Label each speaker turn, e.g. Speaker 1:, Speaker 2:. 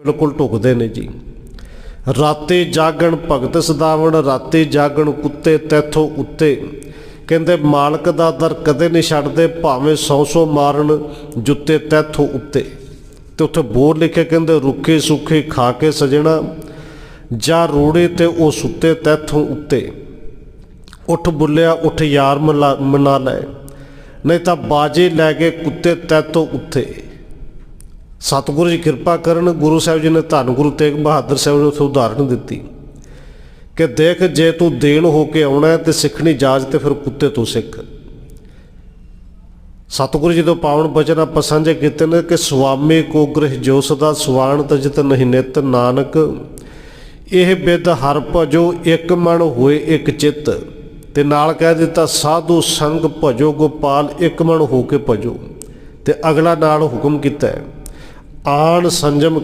Speaker 1: ਬਿਲਕੁਲ ਢੁਕਦੇ ਨੇ ਜੀ। ਰਾਤੇ ਜਾਗਣ ਭਗਤ ਸਦਾਵਣ, ਰਾਤੇ ਜਾਗਣ ਕੁੱਤੇ ਤੈਥੋਂ ਉੱਤੇ। ਕਹਿੰਦੇ, ਮਾਲਕ ਦਾ ਦਰ ਕਦੇ ਨਹੀਂ ਛੱਡਦੇ, ਭਾਵੇਂ ਸੌ ਸੌ ਮਾਰਨ ਜੁੱਤੇ ਤੈਥੋਂ ਉੱਤੇ। ਤੇ ਉੱਥੇ ਬੋਰ ਲਿਖਿਆ ਕਹਿੰਦੇ, ਰੁੱਖੇ ਸੁੱਖੇ ਖਾ ਕੇ ਸਜਣਾ, ਜਾਂ ਰੋੜੇ ਤੇ ਉਹ ਸੁੱਤੇ ਤੈਥੋਂ ਉੱਤੇ। ਉੱਠ ਬੁੱਲਿਆ, ਉੱਠ ਯਾਰ ਮਲਾ- ਮਨਾ ਲੈ। ਨਹੀਂ ਤਾਂ ਬਾਜੇ ਲੈ ਕੇ ਕੁੱਤੇ ਤੈਥੋਂ ਉੱਤੇ। ਸਤਿਗੁਰੂ ਜੀ ਕਿਰਪਾ ਕਰਨ ਗੁਰੂ ਸਾਹਿਬ ਜੀ ਨੇ ਧੰਨ ਗੁਰੂ ਤੇਗ ਬਹਾਦਰ ਸਾਹਿਬ ਨੂੰ ਉੱਥੇ ਉਦਾਹਰਣ ਦਿੱਤੀ ਕਿ ਦੇਖ ਜੇ ਤੂੰ ਦੇਣ ਹੋ ਕੇ ਆਉਣਾ ਹੈ ਤੇ ਸਿੱਖਣੀ ਜਾਜ ਤੇ ਫਿਰ ਕੁੱਤੇ ਤੋਂ ਸਿੱਖ। ਸਤਿਗੁਰੂ ਜੀ ਤੋਂ ਪਾਵਨ ਬਚਨ ਆਪਾਂ ਸਾਂਝੇ ਕੀਤੇ ਨੇ ਕਿ ਸੁਆਮੀ ਕੋ ਗ੍ਰਹਿ ਜੋ ਸਦਾ ਸੁਆਣ ਤਜਤ ਨਹੀਂ ਨਿਤ ਨਾਨਕ। ਇਹ ਬਿਦ ਹਰ ਭਜੋ ਇੱਕ ਮਨ ਹੋਏ ਇੱਕ ਚਿੱਤ ਤੇ ਨਾਲ ਕਹਿ ਦਿੱਤਾ, ਸਾਧੂ ਸੰਗ ਭਜੋ ਗੋਪਾਲ ਇੱਕ ਮਨ ਹੋ ਕੇ ਭਜੋ। ਤੇ ਅਗਲਾ ਨਾਲ ਹੁਕਮ ਕੀਤਾ ਹੈ ਆਣ ਸੰਜਮ